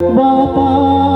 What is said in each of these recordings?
বাবা।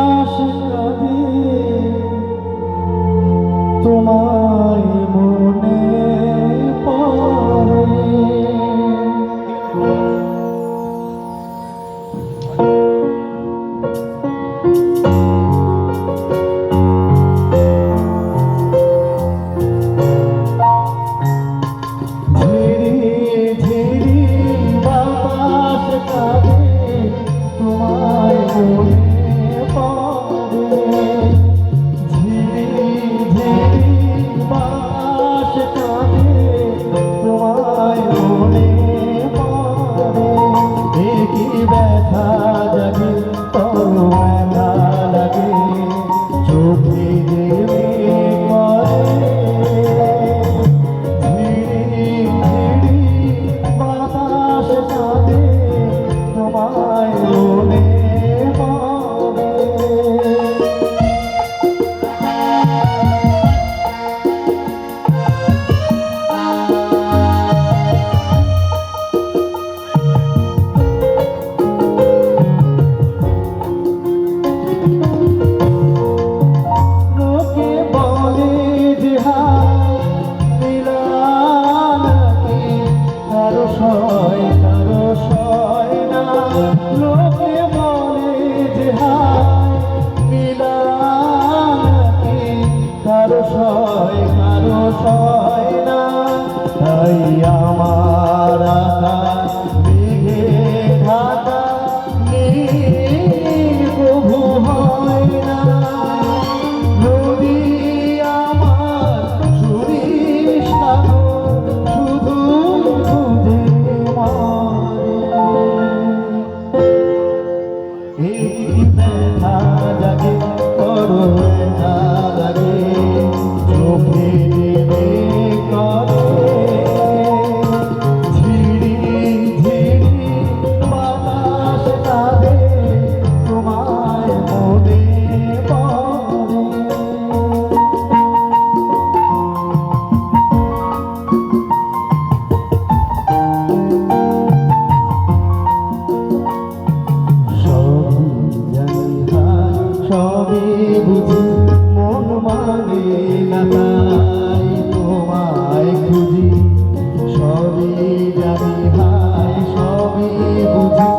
ব্যথা জাগে বড় ব্যথা জাগে চোখে তবে বুঝি মন মানে না তাই তোমায় খুঁজি। সবে যাবি ভাই, সবে বুঝি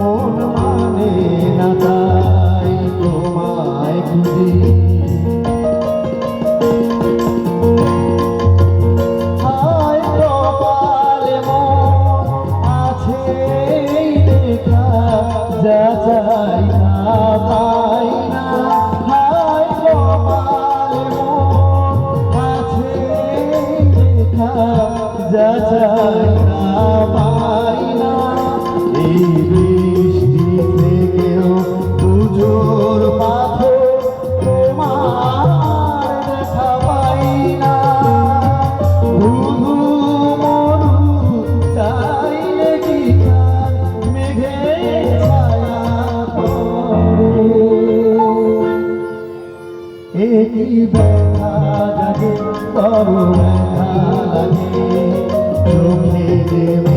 মন মানে না তাই তোমায় খুঁজি। ব্যথা লাগে তবু ব্যথা লাগে। চোখে দেব